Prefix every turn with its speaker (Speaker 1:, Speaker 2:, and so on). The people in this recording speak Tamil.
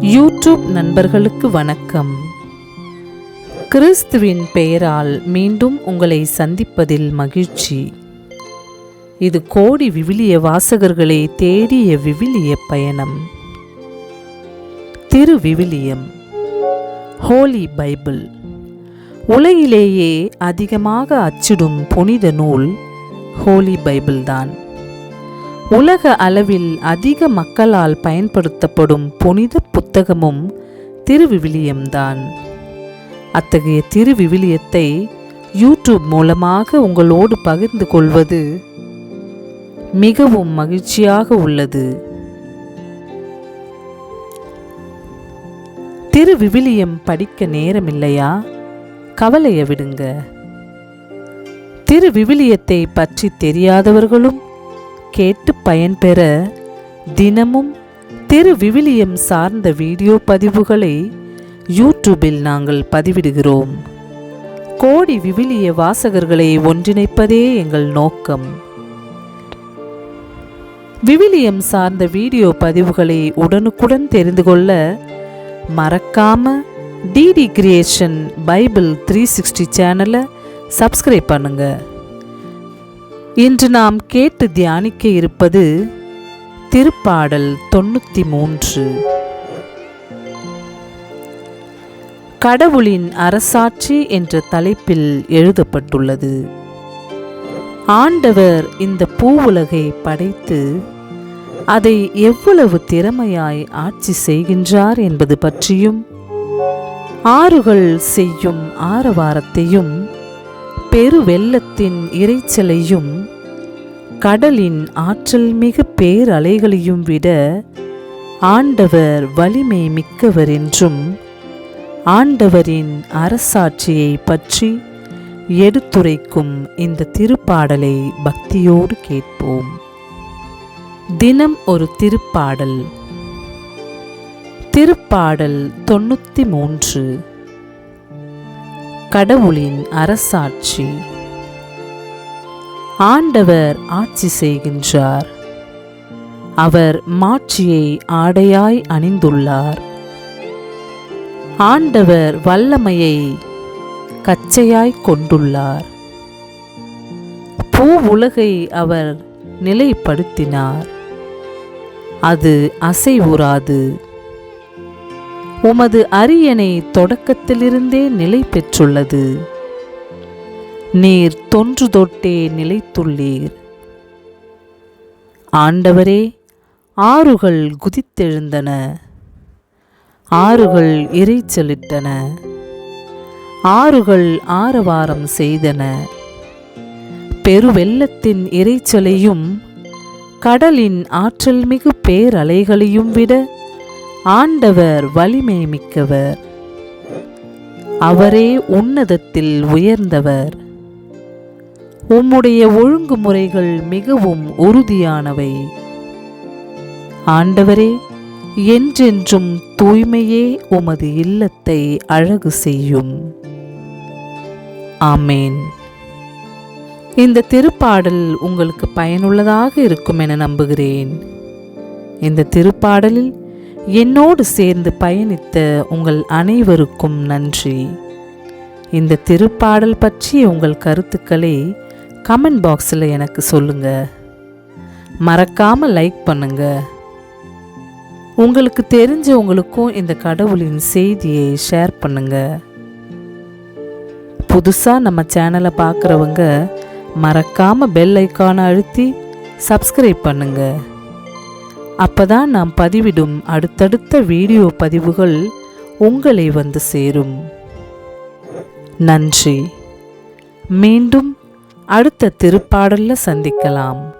Speaker 1: யூடியூப் நண்பர்களுக்கு வணக்கம். கிறிஸ்துவின் பெயரால் மீண்டும் உங்களை சந்திப்பதில் மகிழ்ச்சி. இது கோடி விவிலிய வாசகர்களை தேடிய விவிலிய பயணம். திரு விவிலியம் ஹோலி பைபிள் உலகிலேயே அதிகமாக அச்சிடும் புனித நூல் ஹோலி பைபிள் தான். உலக அளவில் அதிக மக்களால் பயன்படுத்தப்படும் புனித புத்தகமும் திருவிவிலியம்தான். அத்தகைய திருவிவிலியத்தை யூடியூப் மூலமாக உங்களோடு பகிர்ந்து கொள்வது மிகவும் மகிழ்ச்சியாக உள்ளது. திருவிவிலியம் படிக்க நேரமில்லையா? கவலைய விடுங்க. திருவிவிலியத்தை பற்றி தெரியாதவர்களும் கேட்டு பயன்பெற தினமும் திரு விவிலியம் சார்ந்த வீடியோ பதிவுகளை யூடியூபில் நாங்கள் பதிவிடுகிறோம். கோடி விவிலிய வாசகர்களை ஒன்றிணைப்பதே எங்கள் நோக்கம். விவிலியம் சார்ந்த வீடியோ பதிவுகளை உடனுக்குடன் தெரிந்து கொள்ள மறக்காம DD creation Bible three sixty சேனலை சப்ஸ்கிரைப் பண்ணுங்க. இன்று நாம் கேட்டு தியானிக்க இருப்பது திருப்பாடல் தொண்ணூற்றி மூன்று கடவுளின் அரசாட்சி என்ற தலைப்பில் எழுதப்பட்டுள்ளது. ஆண்டவர் இந்த பூவுலகை படைத்து அதை எவ்வளவு திறமையாய் ஆட்சி செய்கின்றார் என்பது பற்றியும் ஆறுகள் செய்யும் ஆரவாரத்தையும் பெருவெள்ளத்தின் இறைச்சலையும் கடலின் ஆற்றல் மிகு பேரலைகளையும் விட ஆண்டவர் வலிமை மிக்கவர் என்றும் ஆண்டவரின் அரசாட்சியை பற்றி எடுத்துரைக்கும் இந்த திருப்பாடலை பக்தியோடு கேட்போம். தினம் ஒரு திருப்பாடல். திருப்பாடல் தொண்ணூற்றி மூன்று. கடவுளின் அரசாட்சி. ஆண்டவர் ஆட்சி செய்கின்றார். அவர் மாட்சியை ஆடையாய் அணிந்துள்ளார். ஆண்டவர் வல்லமையை கச்சையாய் கொண்டுள்ளார். பூ உலகை அவர் நிலைப்படுத்தினார். அது அசைவுறாது. உமது அரியணை தொடக்கத்திலிருந்தே நிலை பெற்றுள்ளது நீர் தொன்று தொட்டே நிலைத்துள்ளீர். ஆண்டவரே ஆறுகள் குதித்தெழுந்தன. ஆறுகள் இறைச்சலிட்டன. ஆறுகள் ஆரவாரம் செய்தன. பெருவெள்ளத்தின் இறைச்சலையும் கடலின் ஆற்றல் மிகு பேரலைகளையும் விட ஆண்டவர் வலிமை மிக்கவர் அவரே உன்னதத்தில் உயர்ந்தவர். உம்முடைய ஒழுங்குமுறைகள் மிகவும் உறுதியானவை. ஆண்டவரே என்றென்றும் தூய்மையே உமது இல்லத்தை அழகு செய்யும். ஆமேன். இந்த திருப்பாடல் உங்களுக்கு பயனுள்ளதாக இருக்கும் என நம்புகிறேன். இந்த திருப்பாடலில் என்னோடு சேர்ந்து பயணித்த உங்கள் அனைவருக்கும் நன்றி. இந்த திருப்பாடல் பற்றிய உங்கள் கருத்துக்களை கமெண்ட் பாக்ஸில் எனக்கு சொல்லுங்கள் மறக்காமல் லைக் பண்ணுங்க. உங்களுக்கு தெரிஞ்சவங்களுக்கும் இந்த கடவுளின் செய்தியை ஷேர் பண்ணுங்க. புதுசாக நம்ம சேனலை பார்க்குறவங்க மறக்காமல் பெல் ஐக்கானை அழுத்தி சப்ஸ்கிரைப் பண்ணுங்கள் அப்பதான் நாம் பதிவிடும் அடுத்தடுத்த வீடியோ பதிவுகள் உங்களை வந்து சேரும். நன்றி. மீண்டும் அடுத்த திருப்பாடல்ல சந்திக்கலாம்.